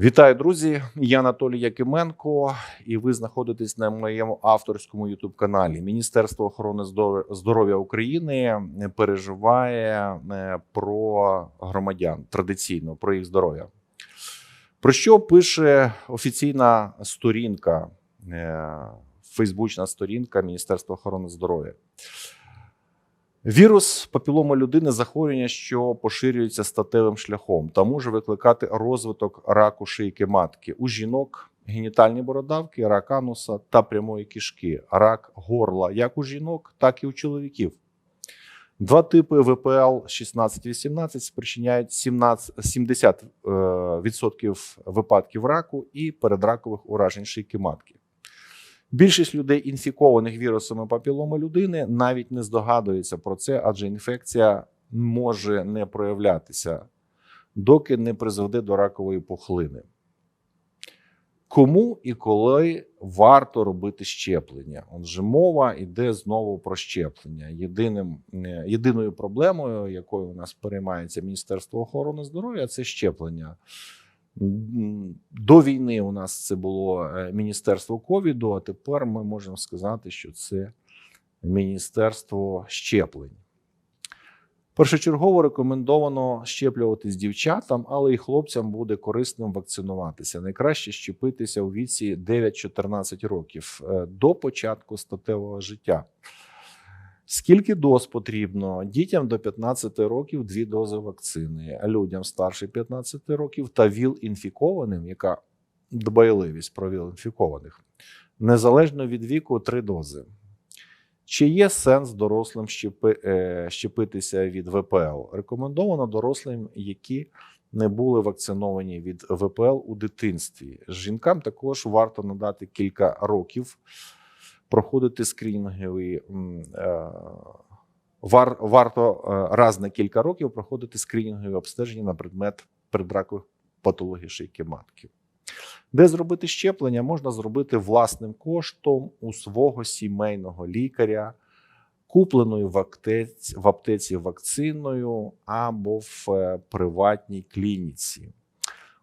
Вітаю, друзі! Я Анатолій Якименко, і ви знаходитесь на моєму авторському youtube каналі. Міністерство охорони здоров- здоров'я України переживає е, про громадян традиційно про їх здоров'я. Про що пише офіційна сторінка, е, фейсбучна сторінка Міністерства охорони здоров'я? Вірус папіломи людини захворювання, що поширюється статевим шляхом, та може викликати розвиток раку шийки матки у жінок, генітальні бородавки, рак ануса та прямої кишки, рак горла як у жінок, так і у чоловіків. Два типи ВПЛ 16-18 спричиняють 17, 70% е, випадків раку і передракових уражень шийки матки. Більшість людей, інфікованих вірусами папіломи людини, навіть не здогадуються про це, адже інфекція може не проявлятися, доки не призведе до ракової пухлини. Кому і коли варто робити щеплення? Отже, мова йде знову про щеплення. Єдиним, е, єдиною проблемою, якою у нас переймається Міністерство охорони здоров'я, це щеплення. До війни у нас це було е, Міністерство ковіду, а тепер ми можемо сказати, що це Міністерство щеплень. Першочергово рекомендовано щеплюватись дівчатам, але і хлопцям буде корисним вакцинуватися. Найкраще щепитися у віці 9-14 років е, до початку статевого життя. Скільки доз потрібно? Дітям до 15 років дві дози вакцини, а людям старше 15 років та ВІЛ-інфікованим, яка дбайливість про ВІЛ-інфікованих, незалежно від віку три дози. Чи є сенс дорослим щепи, е, щепитися від ВПЛ? Рекомендовано дорослим, які не були вакциновані від ВПЛ у дитинстві. Жінкам також варто надати кілька років проходити скринінгові. м, е, Вар, варто е, раз на кілька років проходити скринінгові обстеження на предмет предракових патологій шийки матки. Де зробити щеплення, можна зробити власним коштом у свого сімейного лікаря, купленою в аптеці, в аптеці вакциною або в е, приватній клініці.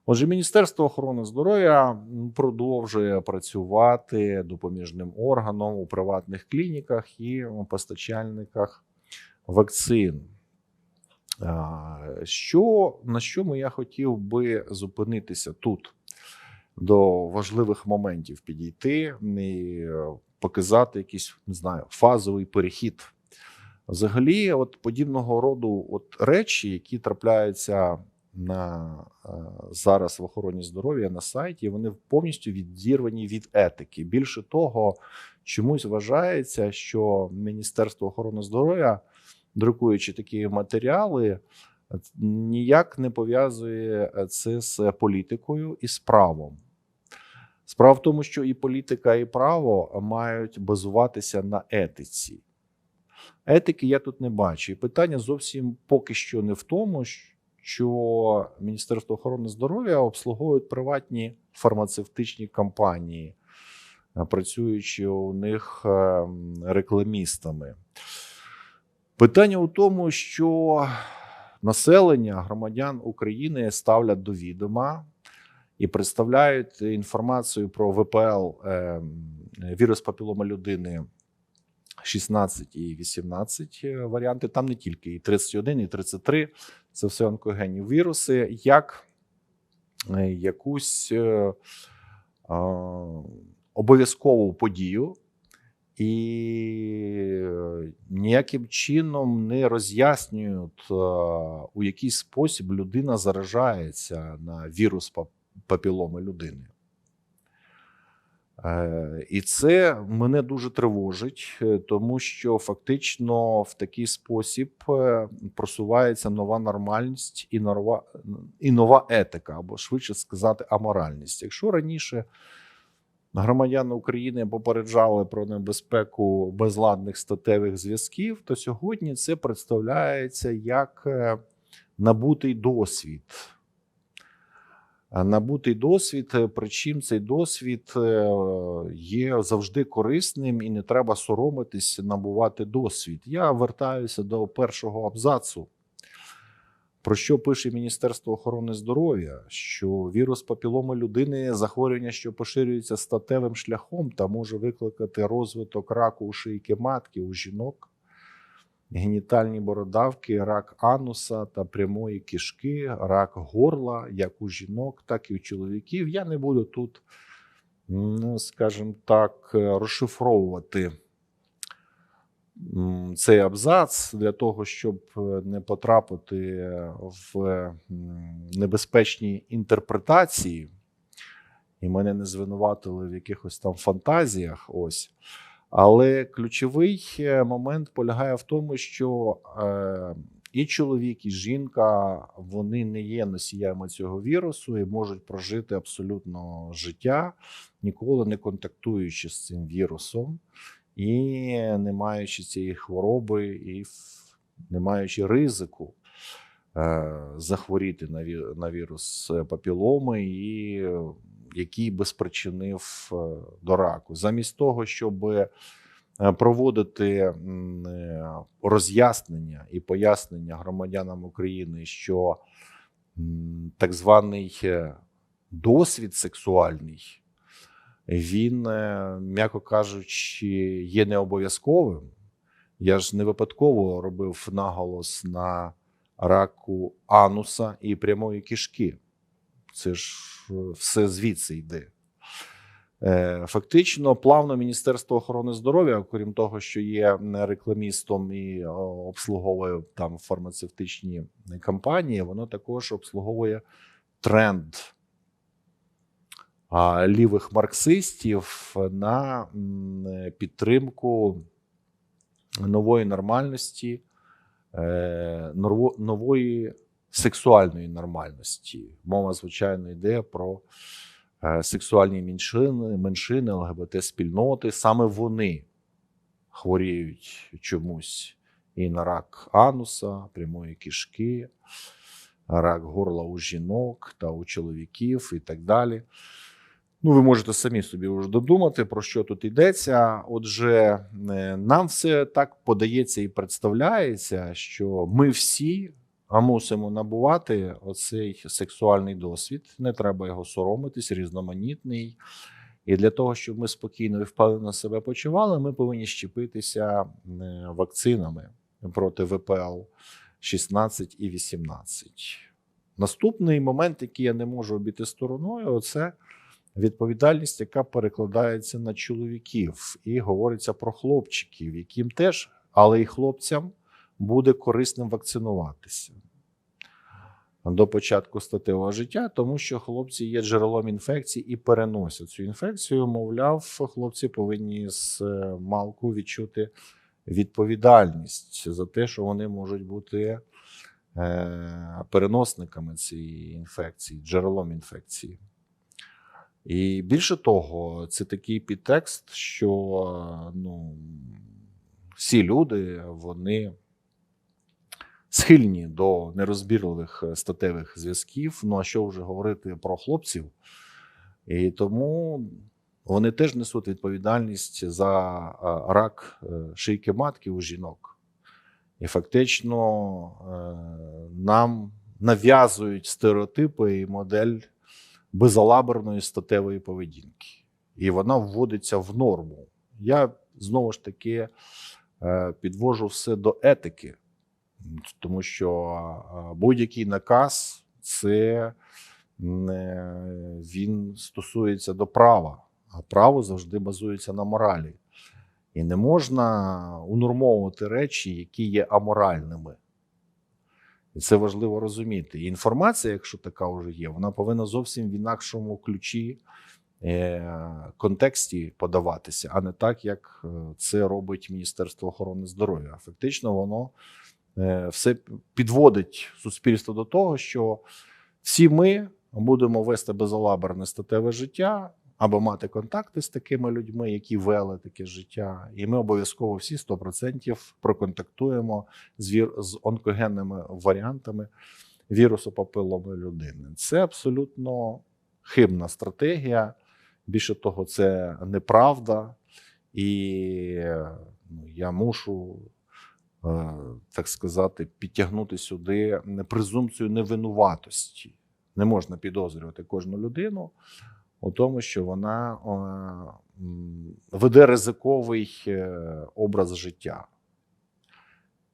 Отже, Міністерство охорони здоров'я продовжує працювати допоміжним органом у приватних клініках і постачальниках вакцин. Що, на чому я хотів би зупинитися тут? До важливих моментів підійти і е, показати якийсь не знаю, фазовий перехід. Взагалі, от подібного роду от речі, які трапляються на е, зараз в охороні здоров'я на сайті, вони повністю відірвані від етики. Більше того, чомусь вважається, що Міністерство охорони здоров'я, друкуючи такі матеріали, ніяк не пов'язує це з політикою і з правом. Справа в тому, що і політика, і право мають базуватися на етиці. Етики я тут не бачу. І питання зовсім поки що не в тому, що Міністерство охорони здоров'я обслуговують приватні фармацевтичні компанії, е, працюючи у них е, рекламістами. Питання у тому, що населення громадян України ставлять до відома і представляють інформацію про ВПЛ е, вірус папілома людини 16 і 18 варіанти. Там не тільки і 31, і 33 це все онкогенні віруси, як е, якусь е, е, обов'язкову подію. І ніяким чином не роз'яснюють, е, у який спосіб людина заражається на вірус папіломи людини. Е, І це мене дуже тривожить, е, тому що фактично в такий спосіб е, просувається нова нормальність і нова, і нова етика, або швидше сказати, аморальність. Якщо раніше громадяни України попереджали про небезпеку безладних статевих зв'язків, то сьогодні це представляється як набутий досвід. А Набутий досвід, е, причим цей досвід е, є завжди корисним і не треба соромитись набувати досвід. Я вертаюся до першого абзацу Про що пише Міністерство охорони здоров'я? Що вірус папіломи людини захворювання, що поширюється статевим шляхом та може викликати розвиток раку у шийки матки у жінок, генітальні бородавки, рак ануса та прямої кишки, рак горла, як у жінок, так і у чоловіків. Я не буду тут, ну, скажімо так, розшифровувати цей абзац для того, щоб е, не потрапити в небезпечні інтерпретації, і мене не звинуватили в якихось там фантазіях. Ось. Але ключовий е, момент полягає в тому, що е, і чоловік, і жінка вони не є носіями цього вірусу і можуть прожити абсолютно життя, ніколи не контактуючи з цим вірусом і не маючи цієї хвороби, і не маючи ризику е, захворіти на, вірус папіломи, і який би спричинив е, до раку. Замість того, щоб е, проводити е, роз'яснення і пояснення громадянам України, що так званий досвід сексуальний він, м'яко кажучи, є не обов'язковим. Я ж не випадково робив наголос на раку ануса і прямої кишки. Це ж е, все звідси йде. Е, Фактично, плавно Міністерство охорони здоров'я, окрім того, що є рекламістом і обслуговує там фармацевтичні компанії, воно також обслуговує тренд лівих марксистів на е, підтримку нової нормальності, е, нової сексуальної нормальності. Мова, звичайно, йде про е, сексуальні меншини, меншини, ЛГБТ-спільноти. Саме вони хворіють чомусь і на рак ануса, прямої кишки, рак горла у жінок та у чоловіків і так далі. Ну, ви можете самі собі вже додумати, про що тут йдеться. Отже, е, нам все так подається і представляється, що ми всі мусимо набувати оцей сексуальний досвід. Не треба його соромитись, різноманітний. І для того, щоб ми спокійно і впевнено себе почували, ми повинні щепитися е, вакцинами проти ВПЛ 16 і 18. Наступний момент, який я не можу обійти стороною, це відповідальність, яка перекладається на чоловіків, і говориться про хлопчиків, яким теж, але і хлопцям буде корисним вакцинуватися до початку статевого життя, тому що хлопці є джерелом інфекції і переносять цю інфекцію. Мовляв, хлопці повинні з е, малку відчути відповідальність за те, що вони можуть бути е, переносниками цієї інфекції, джерелом інфекції. І більше того, це такий підтекст, що ну, всі люди вони схильні до нерозбірливих е, статевих зв'язків. Ну а що вже говорити про хлопців? І тому вони теж несуть відповідальність за е, рак е, шийки матки у жінок. І фактично нам нав'язують стереотипи і модель безалаберної статевої поведінки. І вона вводиться в норму. Я знову ж таки підвожу все до етики, тому що е, будь-який наказ це е, він стосується до права, а право завжди базується на моралі. І не можна унормовувати речі, які є аморальними. І це важливо розуміти. І інформація, якщо така вже є, вона повинна зовсім в інакшому ключі, е, контексті подаватися, а не так, як це робить Міністерство охорони здоров'я. Фактично, воно все підводить суспільство до того, що всі ми будемо вести безалаберне статеве життя. Або мати контакти з такими людьми, які вели таке життя, і ми обов'язково всі 100% проконтактуємо з з онкогенними варіантами вірусу папиломи людини. Це абсолютно хибна стратегія. Більше того, це неправда, і ну, я мушу е, так сказати, підтягнути сюди презумпцію невинуватості. Не можна підозрювати кожну людину у тому, що вона е, веде ризиковий е, образ життя.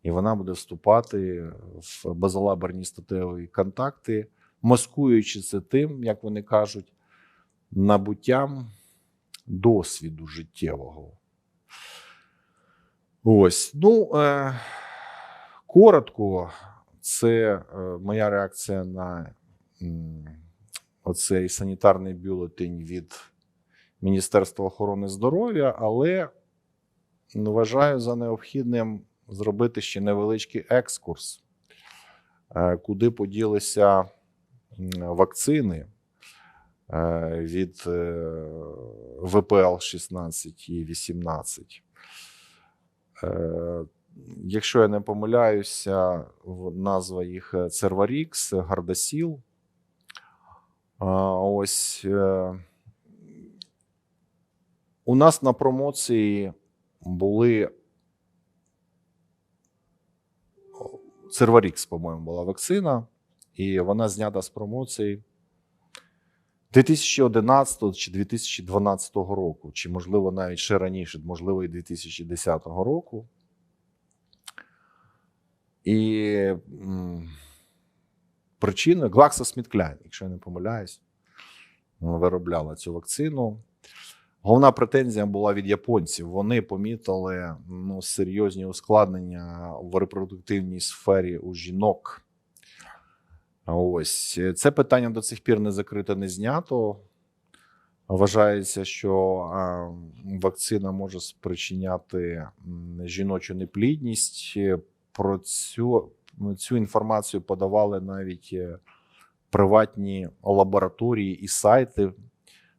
І вона буде вступати в безалаберні статеві контакти, маскуючи це тим, як вони кажуть, набуттям досвіду життєвого. Ось. Ну, е, коротко, це е, моя реакція на м, оцей санітарний бюлетень від Міністерства охорони здоров'я, але вважаю за необхідним зробити ще невеличкий екскурс, е, куди поділися вакцини е, від ВПЛ 16 і 18. Е, Якщо я не помиляюся, назва їх е, Церварікс, Гардасіл. Ось е, у нас на промоції були Церварікс, по-моєму, була вакцина, і вона знята з промоції 2011 чи 2012 року, чи, можливо, навіть ще раніше, можливо, і 2010 року. І причиною GlaxoSmithKline, якщо я не помиляюсь, виробляла цю вакцину. Головна претензія була від японців. Вони помітили ну, серйозні ускладнення в репродуктивній сфері у жінок. Ось це питання до цих пір не закрите, не знято. Вважається, що вакцина може спричиняти жіночу неплідність. Про цю, цю інформацію подавали навіть е, приватні лабораторії і сайти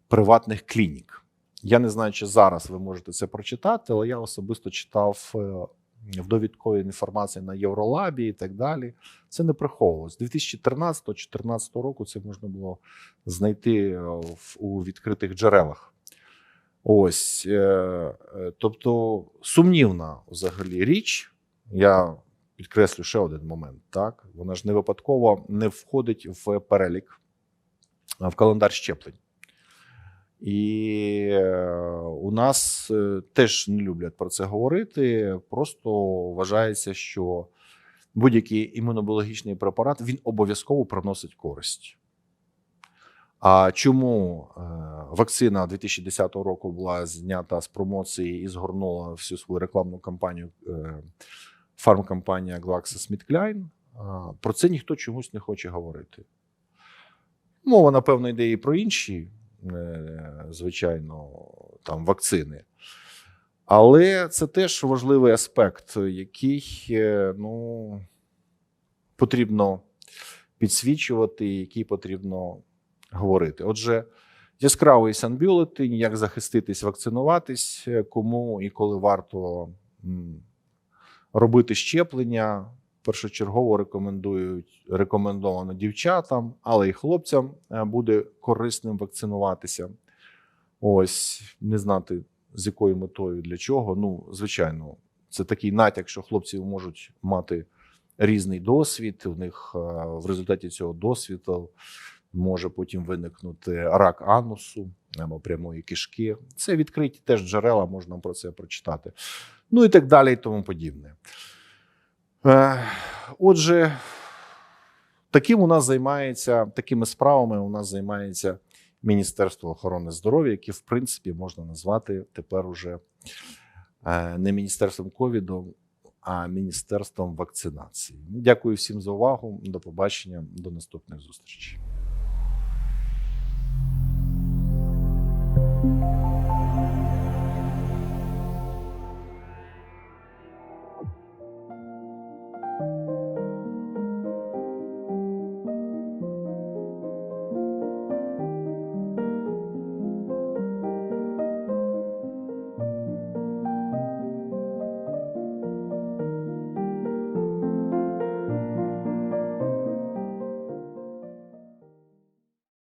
приватних клінік. Я не знаю, чи зараз ви можете це прочитати, але я особисто читав е, в довідковій інформації на Євролабі і так далі. Це не приховувалось. З 2013-2014 року це можна було знайти е, у відкритих джерелах. Ось, е, е, тобто, сумнівна взагалі річ. Я підкреслю ще один момент. Так, вона ж не випадково не входить в перелік, в календар щеплень. І е, у нас е, теж не люблять про це говорити. Просто вважається, що будь-який імунобіологічний препарат він обов'язково приносить користь. А чому е, вакцина 2010 року була знята з промоції і згорнула всю свою рекламну кампанію фармкомпанія GlaxoSmithKline? Про це ніхто чомусь не хоче говорити. Мова, напевно, йде і про інші, звичайно, там вакцини. Але це теж важливий аспект, який е, ну, потрібно підсвічувати, який потрібно говорити. Отже, яскравий санбюлетень, як захиститись, вакцинуватись, е, кому і коли варто робити щеплення. Першочергово рекомендують рекомендовано дівчатам, але і хлопцям е, буде корисним вакцинуватися. Ось не знати з якою метою для чого. Ну, звичайно, це такий натяк, що хлопці можуть мати різний досвід. У них е, в результаті цього досвіду може потім виникнути рак анусу або прямої кишки. Це відкриті теж джерела, можна про це прочитати. Ну і так далі, і тому подібне. Е, Отже, таким у нас займається, такими справами у нас займається Міністерство охорони здоров'я, яке, в принципі, можна назвати тепер уже е, не міністерством ковіду, а міністерством вакцинації. Дякую всім за увагу. До побачення, до наступних зустрічей.